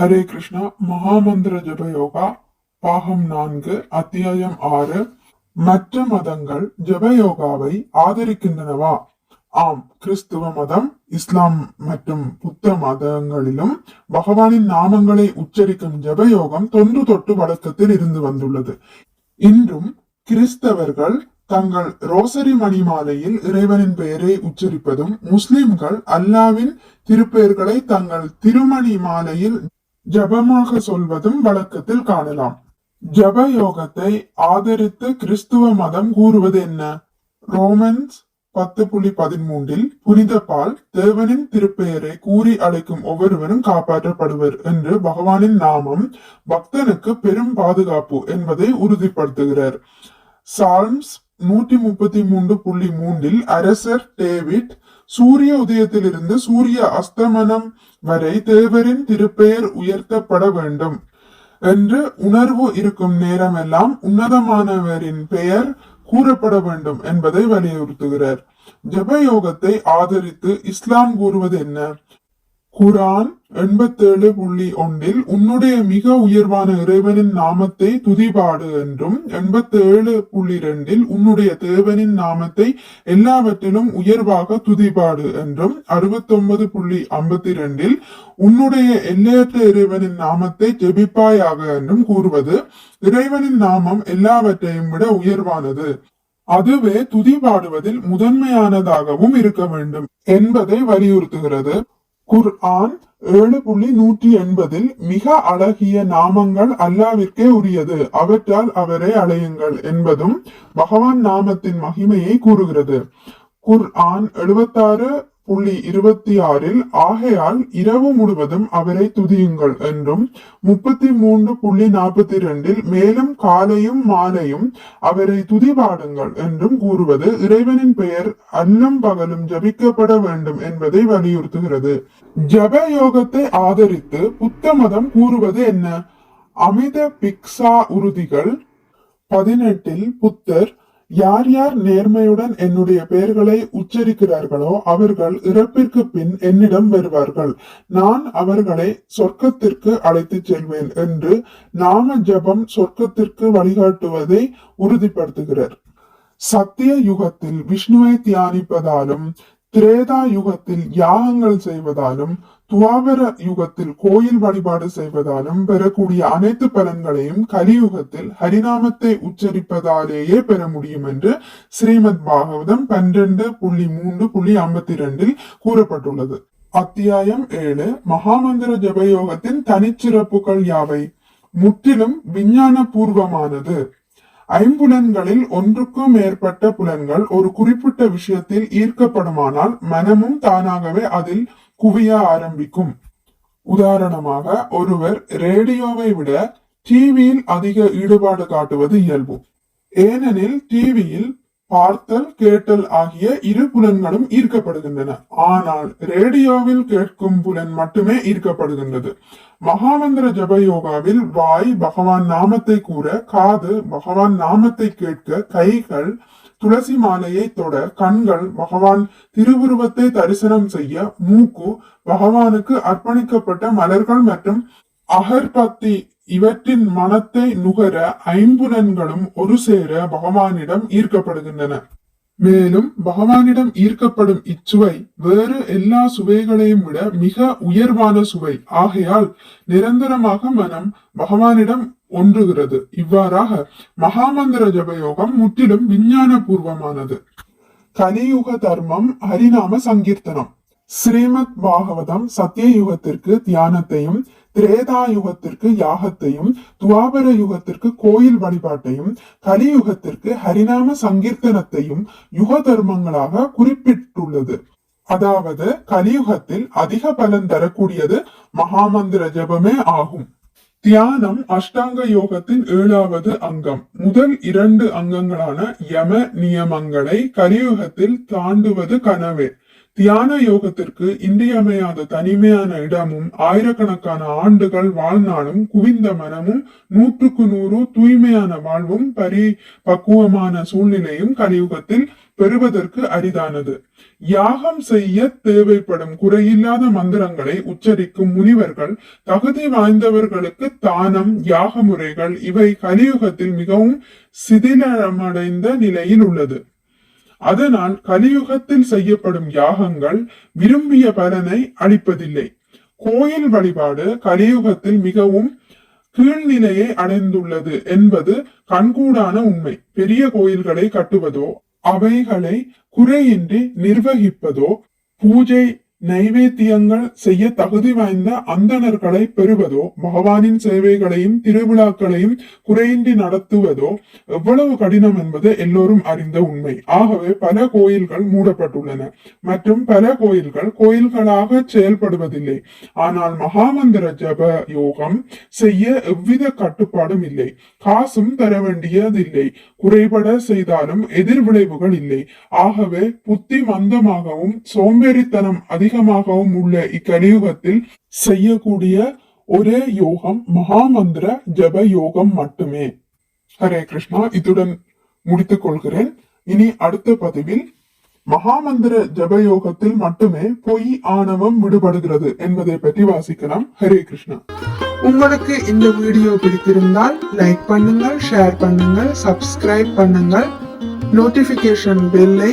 ஹரே கிருஷ்ணா மகாமந்திர ஜப யோகா பாகம் நான்கு அத்தியாயம் ஆறு. மற்ற மதங்கள் ஜப யோகாவை ஆதரிக்கின்றனவா? ஆம் கிறிஸ்துவ மதம் இஸ்லாம் மற்றும் புத்த மதங்களிலும் பகவானின் நாமங்களை உச்சரிக்கும் ஜப யோகம் தொன்று தொட்டு வழக்கத்தில் இருந்து வந்துள்ளது. இன்றும் கிறிஸ்தவர்கள் தங்கள் ரோசரி மணி மாலையில் இறைவனின் பெயரை உச்சரிப்பதும் முஸ்லிம்கள் அல்லாவின் திருப்பெயர்களை தங்கள் திருமணி மாலையில் ஜபமாக சொல்வதும் வழக்கத்தில் காணலாம். ஜப யோகத்தை ஆதரித்து கிறிஸ்துவ மதம் கூறுவது என்ன? ரோமன்ஸ் பத்து புள்ளி பதிமூன்றில் புனித பால் தேவனின் திருப்பெயரை கூறி அழைக்கும் ஒவ்வொருவரும் காப்பாற்றப்படுவர் என்று பகவானின் நாமம் பக்தனுக்கு பெரும் பாதுகாப்பு என்பதை உறுதிப்படுத்துகிறார். சால்ம்ஸ் நூற்றி முப்பத்தி மூன்று புள்ளி மூன்றில் அரசர் டேவிட் சூரிய உதயத்திலிருந்து சூரிய அஸ்தமனம் வரை தேவரின் திருப்பெயர் உயர்த்தப்பட வேண்டும். என்று உணர்வு இருக்கும் நேரமெல்லாம் உன்னதமானவரின் பெயர் கூறப்பட வேண்டும் என்பதை வலியுறுத்துகிறார். ஜப யோகத்தை ஆதரித்து இஸ்லாம் கூறுவது என்ன? குரான் எண்பத்தேழு புள்ளி ஒன்றில் உன்னுடைய மிக உயர்வான இறைவனின் நாமத்தை துதிபாடு என்றும் எண்பத்தேழு புள்ளி இரண்டில் உன்னுடைய தேவனின் நாமத்தை எல்லாவற்றிலும் உயர்வாக துதிபாடு என்றும் அறுபத்தொன்பது புள்ளி ஐம்பத்தி இரண்டில் உன்னுடைய எல்லையற்ற இறைவனின் நாமத்தை ஜெபிப்பாயாக என்றும் கூறுவது இறைவனின் நாமம் எல்லாவற்றையும் விட உயர்வானது. அதுவே துதி பாடுவதில் முதன்மையானதாகவும் இருக்க வேண்டும் என்பதை வலியுறுத்துகிறது. குர்ஆன் ஏழு புள்ளி நூற்றி எண்பதில் மிக அழகிய நாமங்கள் அல்லாவிற்கே உரியது. அவற்றால் அவரை அழையுங்கள் என்பதும் பகவான் நாமத்தின் மகிமையை கூறுகிறது. குர்ஆன் எழுபத்தாறு புள்ளி இருபத்தி ஆறில் ஆகையால் இரவு முழுவதும் அவரை துதியுங்கள் என்றும் முப்பத்தி மூன்று புள்ளி நாற்பத்தி இரண்டில் மேலும் காலையும் மாலையும் அவரை துதிபாடுங்கள் என்றும் கூறுவது இறைவனின் பெயர் அல்லும் பகலும் ஜபிக்கப்பட வேண்டும் என்பதை வலியுறுத்துகிறது. ஜப யோகத்தை ஆதரித்து புத்த மதம் கூறுவது என்ன? அமித பிக்ஸா உறுதிகள் பதினெட்டில் புத்தர் யார் யார் நேர்மையுடன் என்னுடைய பெயர்களை உச்சரிக்கிறார்களோ அவர்கள் இறப்பிற்கு பின் என்னிடம் வருவார்கள். நான் அவர்களை சொர்க்கத்திற்கு அழைத்துச் செல்வேன் என்று நாம ஜபம் சொர்க்கத்திற்கு வழிகாட்டுவதை உறுதிப்படுத்துகிறார். சத்திய யுகத்தில் விஷ்ணுவை தியானிப்பதாலும் திரேதா யுகத்தில் யாகங்கள் செய்வதாலும் துவாபர யுகத்தில் கோயில் வழிபாடு செய்வதாலும் பெறக்கூடிய அனைத்து பலன்களையும் கலியுகத்தில் ஹரிநாமத்தை உச்சரிப்பதாலேயே பெற முடியும் என்று ஸ்ரீமத் பாகவதம் பன்னிரண்டு புள்ளி மூன்று புள்ளி ஐம்பத்தி இரண்டில் கூறப்பட்டுள்ளது. அத்தியாயம் ஏழு. மகாமந்திர ஜபயோகத்தின் தனிச்சிறப்புகள் யாவை? முற்றிலும் விஞ்ஞான பூர்வமானது ஐம்புலன்களில் ஒன்றுக்கும் மேற்பட்ட புலன்கள் ஒரு குறிப்பிட்ட விஷயத்தில் ஈர்க்கப்படுமானால் மனமும் தானாகவே அதில் குவிய ஆரம்பிக்கும். உதாரணமாக ஒருவர் ரேடியோவை விட டிவியில் அதிக ஈடுபாடு காட்டுவது இயல்பு. ஏனெனில் டிவியில் பார்த்தல் கேட்டல் ஆகிய இரு புலன்களும் ஈர்க்கப்படுகின்றன. ஆனால் ரேடியோவில் கேட்கும் புலன் மட்டுமே ஈர்க்கப்படுகின்றது. மகாமந்திர ஜப யோகாவில் வாய் பகவான் நாமத்தை கூற காது பகவான் நாமத்தை கேட்க கைகள் துளசி மாலையை தொட கண்கள் பகவான் திருவுருவத்தை தரிசனம் செய்ய மூக்கு பகவானுக்கு அர்ப்பணிக்கப்பட்ட மலர்கள் மற்றும் அகர்பத்தி இவற்றின் மனத்தை நுகர ஐம்புலன்களும் ஒரு சேர பகவானிடம் ஈர்க்கப்படுகின்றன. மேலும் பகவானிடம் ஈர்க்கப்படும் இச்சுவை வேறு எல்லா சுவைகளையும் விட மிக உயர்வான சுவை. ஆகையால் நிரந்தரமாக மனம் பகவானிடம் ஒன்றுகிறது. இவ்வாறாக மகாமந்திர ஜபயோகம் முற்றிலும் விஞ்ஞான பூர்வமானது கலியுக தர்மம் ஹரிநாம சங்கீர்த்தனம். ஸ்ரீமத் பாகவதம் சத்தியயுகத்திற்கு தியானத்தையும் திரேதா யுகத்திற்கு யாகத்தையும் துவாபர யுகத்திற்கு கோயில் வழிபாட்டையும் கலியுகத்திற்கு ஹரிநாம சங்கீர்த்தனத்தையும் யுக தர்மங்களாக குறிப்பிட்டுள்ளது. அதாவது கலியுகத்தில் அதிக பலன் தரக்கூடியது மகாமந்திர ஜபமே ஆகும். தியானம் அஷ்டாங்க யோகத்தின் ஏழாவது அங்கம். முதல் இரண்டு அங்கங்களான யம நியமங்களை கலியுகத்தில் தாண்டுவது கனவே. தியான யோகத்திற்கு இன்றியமையாத தனிமையான இடமும் ஆயிரக்கணக்கான ஆண்டுகள் வாழ்நாளும் குவிந்த மனமும் நூற்றுக்கு நூறு தூய்மையான வாழ்வும் பரிபக்குவமான சூழ்நிலையும் கலியுகத்தில் பெறுவதற்கு அரிதானது. யாகம் செய்ய தேவைப்படும் குறையில்லாத மந்திரங்களை உச்சரிக்கும் முனிவர்கள் தகுதி வாய்ந்தவர்களுக்கு தானம் யாக முறைகள் இவை கலியுகத்தில் மிகவும் சிதிலமடைந்த நிலையில் உள்ளது. அதனால் கலியுகத்தில் செய்யப்படும் யாகங்கள் விரும்பிய பலனை அளிப்பதில்லை. கோயில் வழிபாடு கலியுகத்தில் மிகவும் கீழ்நிலையை அடைந்துள்ளது என்பது கண்கூடான உண்மை. பெரிய கோயில்களை கட்டுவதோ அவைகளை குறையின்றி நிர்வகிப்பதோ பூஜை நைவேத்தியங்கள் செய்ய தகுதி வாய்ந்த அந்தணர்களை பெறுவதோ பகவானின் சேவைகளையும் திருவிழாக்களையும் குறையின்றி நடத்துவதோ எவ்வளவு கடினம் என்பது எல்லோரும் அறிந்த உண்மை. ஆகவே பல கோயில்கள் மூடப்பட்டுள்ளன. மற்றும் பல கோயில்கள் கோயில்களாக செயல்படுவதில்லை. ஆனால் மகாமந்திர ஜப யோகம் செய்ய எவ்வித கட்டுப்பாடும் இல்லை. காசும் தர வேண்டியதில்லை. குறைபட செய்தாலும் எதிர்விளைவுகள் இல்லை. ஆகவே புத்தி மந்தமாகவும் சோம்பேறித்தனம் அதிக அதிகமாகவும் உள்ள இக்கலியுகத்தில் செய்யக்கூடிய ஒரே யோகம் மகாமந்திர ஜப யோகம் மட்டுமே. ஹரே கிருஷ்ணா இத்துடன் முடித்துக் கொள்கிறேன். இனி அடுத்த பதிவில் மகாமந்திர ஜப யோகத்தில் மட்டுமே பொய் ஆணவம் விடுபடுகிறது என்பதை பற்றி வாசிக்கலாம். ஹரே கிருஷ்ணா. உங்களுக்கு இந்த வீடியோ பிடித்திருந்தால் லைக் பண்ணுங்கள் ஷேர் பண்ணுங்கள் சப்ஸ்கிரைப் பண்ணுங்கள். நோட்டிபிகேஷன் பெல்லை